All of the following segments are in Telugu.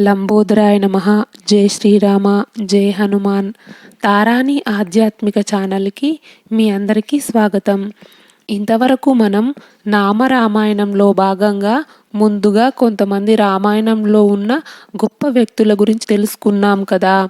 లంబోదరాయ నమ. జై శ్రీరామ జై హనుమాన్. తారాని ఆధ్యాత్మిక ఛానల్కి మీ అందరికీ స్వాగతం. ఇంతవరకు మనం నామరామాయణంలో భాగంగా ముందుగా కొంతమంది రామాయణంలో ఉన్న గొప్ప వ్యక్తుల గురించి తెలుసుకున్నాం కదా.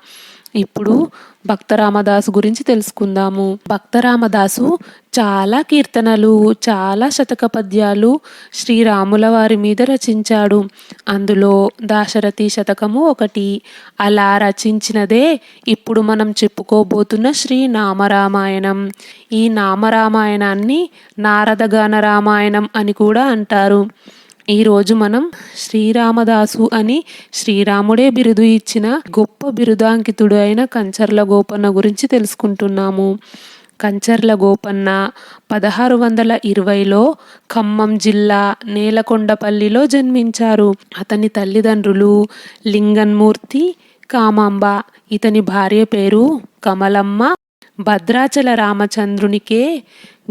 ఇప్పుడు భక్త రామదాసు గురించి తెలుసుకుందాము. భక్త రామదాసు చాలా కీర్తనలు చాలా శతక పద్యాలు శ్రీరాముల వారి మీద రచించాడు. అందులో దాశరథి శతకము ఒకటి. అలా రచించినదే ఇప్పుడు మనం చెప్పుకోబోతున్న శ్రీ నామరామాయణం ఈ నామరామాయణాన్ని నారదగాన రామాయణం అని కూడా అంటారు. ఈరోజు మనం శ్రీరామదాసు అని శ్రీరాముడే బిరుదు ఇచ్చిన గొప్ప బిరుదాంకితుడు అయిన కంచర్ల గోపన్న గురించి తెలుసుకుంటున్నాము. కంచర్ల గోపన్న పదహారు వందల ఇరవైలో ఖమ్మం జిల్లా నేలకొండపల్లిలో జన్మించారు. అతని తల్లిదండ్రులు లింగన్మూర్తి కామాంబ. ఇతని భార్య పేరు కమలమ్మ. భద్రాచల రామచంద్రునికే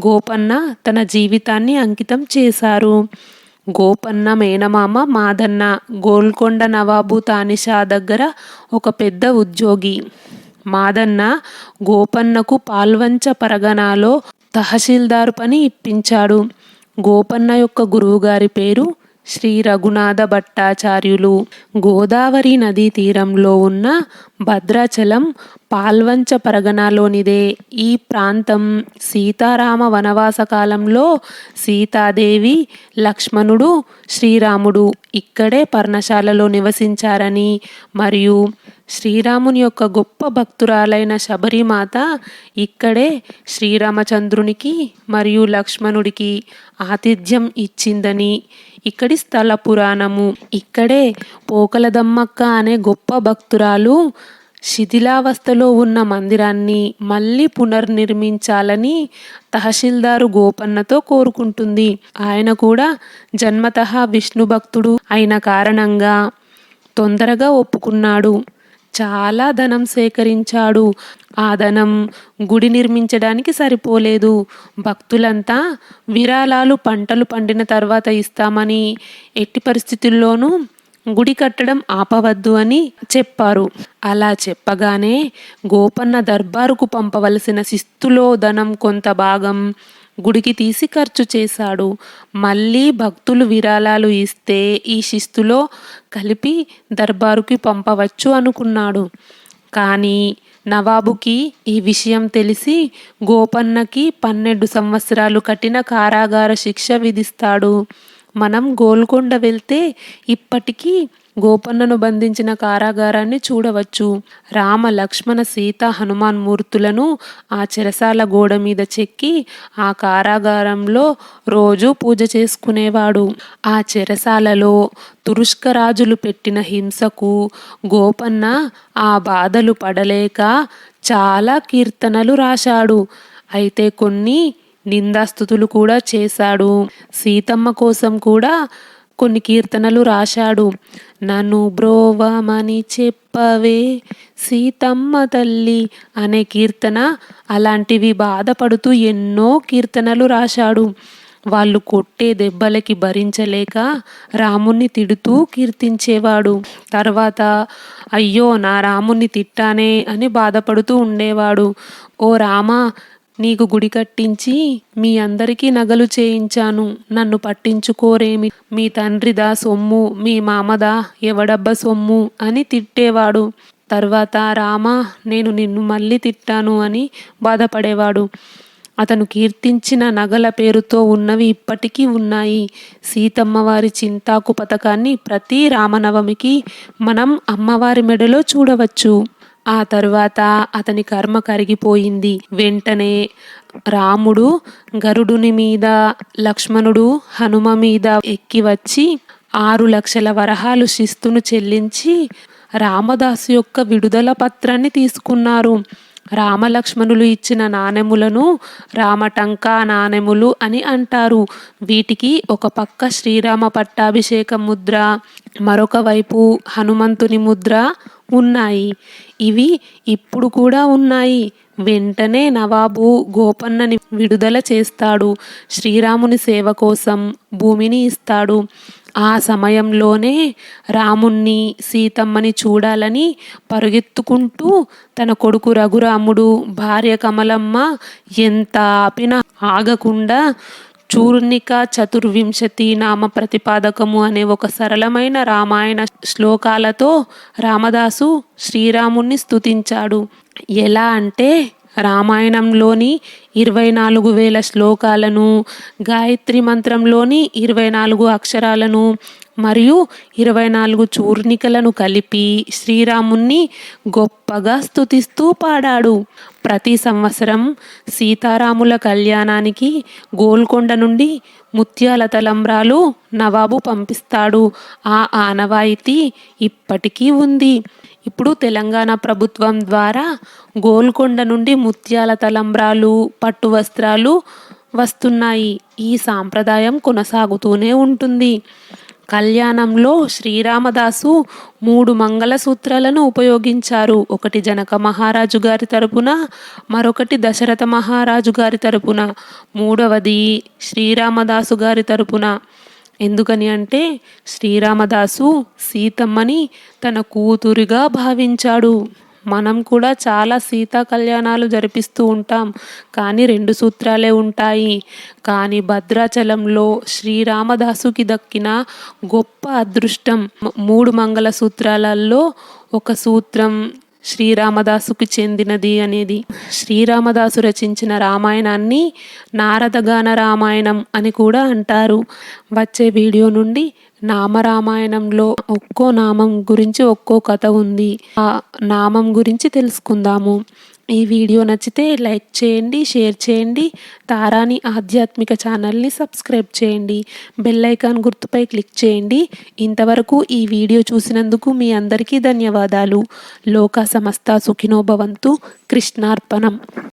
గోపన్న తన జీవితాన్ని అంకితం చేశారు. గోపన్న మేనమామ మాదన్న గోల్కొండ నవాబు తానిషా దగ్గర ఒక పెద్ద ఉద్యోగి. మాదన్న గోపన్నకు పాల్వంచ పరగణాలో తహసీల్దారు పని ఇప్పించాడు. గోపన్న యొక్క గురువుగారి పేరు శ్రీ రఘునాథ భట్టాచార్యులు. గోదావరి నదీ తీరంలో ఉన్న భద్రాచలం పాల్వంచ పరగణలోనిదే. ఈ ప్రాంతం సీతారామ వనవాస కాలంలో సీతాదేవి లక్ష్మణుడు శ్రీరాముడు ఇక్కడే పర్ణశాలలో నివసించారని మరియు శ్రీరాముని యొక్క గొప్ప భక్తురాలైన శబరిమాత ఇక్కడే శ్రీరామచంద్రునికి మరియు లక్ష్మణుడికి ఆతిథ్యం ఇచ్చిందని. ఇక్కడి స్థల పురాణము. ఇక్కడే పోకలదమ్మక్క అనే గొప్ప భక్తురాలు శిథిలావస్థలో ఉన్న మందిరాన్ని మళ్ళీ పునర్నిర్మించాలని తహసీల్దారు గోపన్నతో కోరుకుంటుంది. ఆయన కూడా జన్మత విష్ణు భక్తుడు అయిన కారణంగా తొందరగా ఒప్పుకున్నాడు. చాలా ధనం సేకరించాడు. ఆ ధనం గుడి నిర్మించడానికి సరిపోలేదు. భక్తులంతా విరాళాలు పంటలు పండిన తర్వాత ఇస్తామని ఎట్టి పరిస్థితుల్లోనూ గుడి కట్టడం ఆపవద్దు అని చెప్పారు. అలా చెప్పగానే గోపన్న దర్బారుకు పంపవలసిన శిస్తులో ధనం కొంత భాగం గుడికి తీసి ఖర్చు చేశాడు. మళ్ళీ భక్తులు విరాళాలు ఇస్తే ఈ శిస్తులో కలిపి దర్బారుకి పంపవచ్చు అనుకున్నాడు. కానీ నవాబుకి ఈ విషయం తెలిసి గోపన్నకి పన్నెండు సంవత్సరాలు కఠిన కారాగార శిక్ష విధిస్తాడు. మనం గోల్కొండ వెళ్తే ఇప్పటికీ గోపన్నను బంధించిన కారాగారాన్ని చూడవచ్చు. రామ లక్ష్మణ సీత హనుమాన్ మూర్తులను ఆ చెరసాల గోడ మీద చెక్కి ఆ కారాగారంలో రోజు పూజ చేసుకునేవాడు. ఆ చెరసాలలో తురుష్కరాజులు పెట్టిన హింసకు గోపన్న ఆ బాధలు పడలేక చాలా కీర్తనలు రాశాడు. అయితే కొన్ని నిందాస్తుతులు కూడా చేశాడు. సీతమ్మ కోసం కూడా కొన్ని కీర్తనలు రాశాడు. నన్ను బ్రోవమని చెప్పవే సీతమ్మ తల్లి అనే కీర్తన అలాంటివి బాధపడుతూ ఎన్నో కీర్తనలు రాశాడు. వాళ్ళు కొట్టే దెబ్బలకి భరించలేక రాముణ్ణి తిడుతూ కీర్తించేవాడు. తర్వాత అయ్యో నా రాముణ్ణి తిట్టానే అని బాధపడుతూ ఉండేవాడు. ఓ రామ నీకు గుడి కట్టించి మీ అందరికీ నగలు చేయించాను. నన్ను పట్టించుకోరేమి? మీ తండ్రిదా సొమ్ము మీ మామదా ఎవడబ్బ సొమ్ము అని తిట్టేవాడు. తర్వాత రామ నేను నిన్ను మళ్ళీ తిట్టాను అని బాధపడేవాడు. అతను కీర్తించిన నగల పేరుతో ఉన్నవి ఇప్పటికీ ఉన్నాయి. సీతమ్మ వారి చింతాకు పథకాన్ని ప్రతి రామనవమికి మనం అమ్మవారి మెడలో చూడవచ్చు. ఆ తరువాత అతని కర్మ కరిగిపోయింది. వెంటనే రాముడు గరుడుని మీద లక్ష్మణుడు హనుమ మీద ఎక్కి వచ్చి ఆరు లక్షల వరహాలు శిస్తును చెల్లించి రామదాసు యొక్క విడుదల పత్రాన్ని తీసుకున్నారు. రామలక్ష్మణులు ఇచ్చిన నాణెములను రామటంకా నాణెములు అని అంటారు. వీటికి ఒక పక్క శ్రీరామ పట్టాభిషేక ముద్ర మరొక వైపు హనుమంతుని ముద్ర ఉన్నాయి. ఇవి ఇప్పుడు కూడా ఉన్నాయి. వెంటనే నవాబు గోపన్నని విడుదల చేస్తాడు. శ్రీరాముని సేవ కోసం భూమిని ఇస్తాడు. ఆ సమయంలోనే రాముణ్ణి సీతమ్మని చూడాలని పరుగెత్తుకుంటూ తన కొడుకు రఘురాముడు భార్య కమలమ్మ ఎంత ఆపినా ఆగకుండా చూర్ణిక చతుర్వింశతి నామ ప్రతిపాదకము అనే ఒక సరళమైన రామాయణ శ్లోకాలతో రామదాసు శ్రీరాముణ్ణి స్తుతించాడు. ఎలా అంటే రామాయణంలోని ఇరవై నాలుగు వేల శ్లోకాలను గాయత్రి మంత్రంలోని ఇరవై నాలుగు అక్షరాలను మరియు ఇరవై నాలుగు చూర్ణికలను కలిపి శ్రీరాముణ్ణి గొప్పగా స్తుతిస్తూ పాడాడు. ప్రతి సంవత్సరం సీతారాముల కళ్యాణానికి గోల్కొండ నుండి ముత్యాల తలంబ్రాలు నవాబు పంపిస్తాడు. ఆ ఆనవాయితీ ఇప్పటికీ ఉంది. ఇప్పుడు తెలంగాణ ప్రభుత్వం ద్వారా గోల్కొండ నుండి ముత్యాల తలంబ్రాలు పట్టు వస్త్రాలు వస్తున్నాయి. ఈ సాంప్రదాయం కొనసాగుతూనే ఉంటుంది. కళ్యాణంలో శ్రీరామదాసు మూడు మంగళసూత్రాలను ఉపయోగించారు. ఒకటి జనక మహారాజు గారి తరపున మరొకటి దశరథ మహారాజు గారి తరపున. మూడవది శ్రీరామదాసు గారి తరపున. ఎందుకని అంటే శ్రీరామదాసు సీతమ్మని తన కూతురిగా భావించాడు. మనం కూడా చాలా సీతా కళ్యాణాలు జరిపిస్తూ ఉంటాం. కానీ రెండు సూత్రాలే ఉంటాయి. కానీ భద్రాచలంలో శ్రీరామదాసుకి దక్కిన గొప్ప అదృష్టం. మూడు మంగళ సూత్రాలలో ఒక సూత్రం శ్రీరామదాసుకి చెందినది అనేది. శ్రీరామదాసు రచించిన రామాయణాన్ని నారదగాన రామాయణం అని కూడా అంటారు. వచ్చే వీడియో నుండి నామరామాయణంలో ఒక్కో నామం గురించి ఒక్కో కథ ఉంది. ఆ నామం గురించి తెలుసుకుందాము. ఈ వీడియో నచ్చితే లైక్ చేయండి షేర్ చేయండి. తారాని ఆధ్యాత్మిక ఛానల్ని సబ్స్క్రైబ్ చేయండి. బెల్ ఐకాన్ గుర్తుపై క్లిక్ చేయండి. ఇంతవరకు ఈ వీడియో చూసినందుకు మీ అందరికీ ధన్యవాదాలు. లోక సమస్త సుఖినోభవంతు కృష్ణార్పణం.